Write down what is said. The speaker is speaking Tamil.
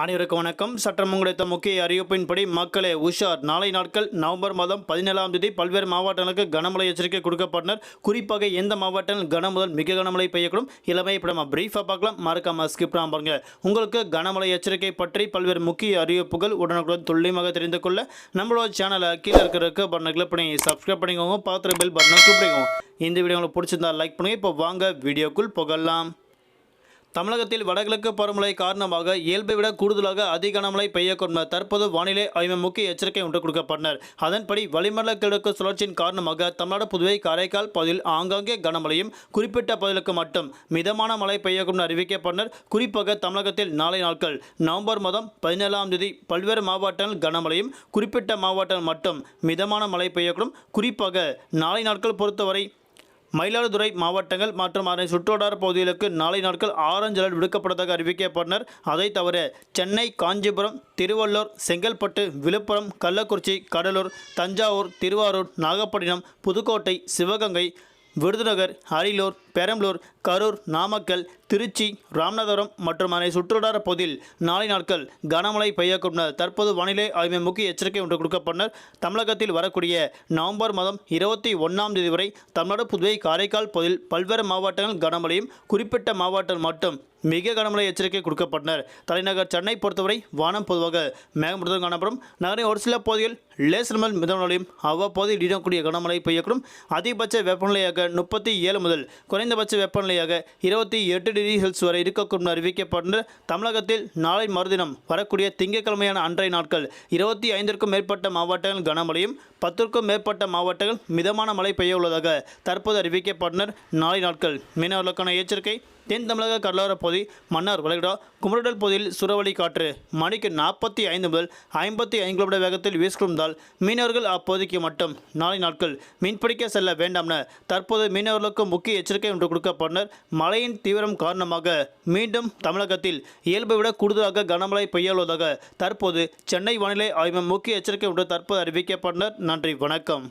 அனைவருக்கும் வணக்கம். சட்டம் கிடைத்த முக்கிய அறிவிப்பின்படி மக்களே உஷார். நாளை நாட்கள் நவம்பர் மாதம் பதினேழாம் தேதி பல்வேறு மாவட்டங்களுக்கு கனமழை எச்சரிக்கை கொடுக்கப்பட்டனர். குறிப்பாக எந்த மாவட்டங்கள் கனமுதல் மிக கனமழை பெய்யக்கூடும்? இளமை இப்போ நம்ம பிரீஃபாக பார்க்கலாம். மறக்காம ஸ்கிப் பாருங்க. உங்களுக்கு கனமழை எச்சரிக்கை பற்றி பல்வேறு முக்கிய அறிவிப்புகள் உடனுக்குடன் துல்லியமாக தெரிந்து கொள்ள நம்மளோட சேனலை கீழே இருக்கிற பட்டனை கிளிக் பண்ணி சப்ஸ்கிரைப் பண்ணிக்கோங்க. பார்த்துட்டு பெல் பட்டனை கிளிக் பண்ணிக்கோங்க. இந்த வீடியோ உங்களுக்கு பிடிச்சிருந்தா லைக் பண்ணுங்க. இப்போ வாங்க வீடியோக்குள் புகழலாம் தமிழகத்தில் வடகிழக்கு பருவமழை காரணமாக இயல்பை விட கூடுதலாக அதிக கனமழை பெய்யக்கூடும் தற்போது வானிலை ஆய்வு முக்கிய எச்சரிக்கை ஒன்று கொடுக்கப்பட்டனர். அதன்படி வளிமண்டல கிழக்கு சுழற்சியின் காரணமாக தமிழ்நாடு புதுவை காரைக்கால் பகுதியில் ஆங்காங்கே கனமழையும் குறிப்பிட்ட பகுதிகளுக்கு மட்டும் மிதமான மழை பெய்யக்கூடும் அறிவிக்கப்பட்டனர். குறிப்பாக தமிழகத்தில் நாளை நாட்கள் நவம்பர் மாதம் பதினேழாம் தேதி பல்வேறு மாவட்டங்கள் கனமழையும் குறிப்பிட்ட மாவட்டங்கள் மட்டும் மிதமான மழை பெய்யக்கூடும். குறிப்பாக நாளை நாட்கள் பொறுத்தவரை மயிலாடுதுறை மாவட்டங்கள் மற்றும் அதனை சுற்றுவட்டார பகுதிகளுக்கு நாளை நாட்கள் ஆரஞ்சு அலர்ட் விடுக்கப்பட்டதாக அறிவிக்கப்பட்டனர். அதை தவிர சென்னை காஞ்சிபுரம் திருவள்ளூர் செங்கல்பட்டு விழுப்புரம் கள்ளக்குறிச்சி கடலூர் தஞ்சாவூர் திருவாரூர் நாகப்பட்டினம் புதுக்கோட்டை சிவகங்கை விருதுநகர் அரியலூர் பெரம்பலூர் கரூர் நாமக்கல் திருச்சி ராமநாதபுரம் மற்றும் அதனை சுற்றுவட்டார பகுதியில் நாளை நாட்கள் கனமழை பெய்யக்கூடும் தற்போது வானிலை ஆய்வு முக்கிய எச்சரிக்கை ஒன்று கொடுக்கப்பட்டனர் தமிழகத்தில் வரக்கூடிய நவம்பர் மாதம் இருபத்தி ஒன்றாம் தேதி வரை தமிழ்நாடு புதுவை காரைக்கால் பகுதியில் பல்வேறு மாவட்டங்கள் கனமழையும் குறிப்பிட்ட மாவட்டங்கள் மட்டும் மிக கனமழை எச்சரிக்கை கொடுக்கப்பட்டனர் தலைநகர் சென்னை பொறுத்தவரை வானம் பொதுவாக மேகமூட்டத்துடன் காணப்படும். நகரின் ஒரு சில பகுதிகள் லேசர் முதல் மிதமலையும் அவ்வப்போது இடிடக்கூடிய கனமழை பெய்யக்கூடும். அதிகபட்ச வெப்பநிலையாக முப்பத்தி ஏழு முதல் குறைந்தபட்ச வெப்பநிலையாக இருபத்தி எட்டு டிகிரி செல்சியஸ் வரை இருக்கக்கூடும் அறிவிக்கப்பட்டனர் தமிழகத்தில் நாளை மறுதினம் வரக்கூடிய திங்கட்கிழமையான அன்றைய நாட்கள் இருபத்தி ஐந்திற்கும் மேற்பட்ட மாவட்டங்கள் கனமழையும் பத்திற்கும் மேற்பட்ட மாவட்டங்கள் மிதமான மழை பெய்ய உள்ளதாக தற்போது அறிவிக்கப்பட்டனர் நாளை நாட்கள். மீனவர்களுக்கான எச்சரிக்கை தென் தமிழக கடலோர பகுதி மன்னார் வளைகுடா குமரடல் பகுதியில் சுறவழி காற்று. மணிக்கு நாற்பத்தி ஐந்து முதல் ஐம்பத்தி ஐந்து கிலோமீட்டர் வேகத்தில் வீசிக்கொண்டால் மீனவர்கள் அப்பகுதிக்கு மட்டும் நாளை நாட்கள் மீன்பிடிக்க செல்ல வேண்டாம் தற்போது மீனவர்களுக்கு முக்கிய எச்சரிக்கை ஒன்று கொடுக்கப்பட்டனர் மழையின் தீவிரம் காரணமாக மீண்டும் தமிழகத்தில் இயல்பை விட கூடுதலாக கனமழை பெய்யுள்ளதாக தற்போது சென்னை வானிலை ஆய்வு முக்கிய எச்சரிக்கை ஒன்று தற்போது அறிவிக்கப்பட்டனர் நன்றி வணக்கம்.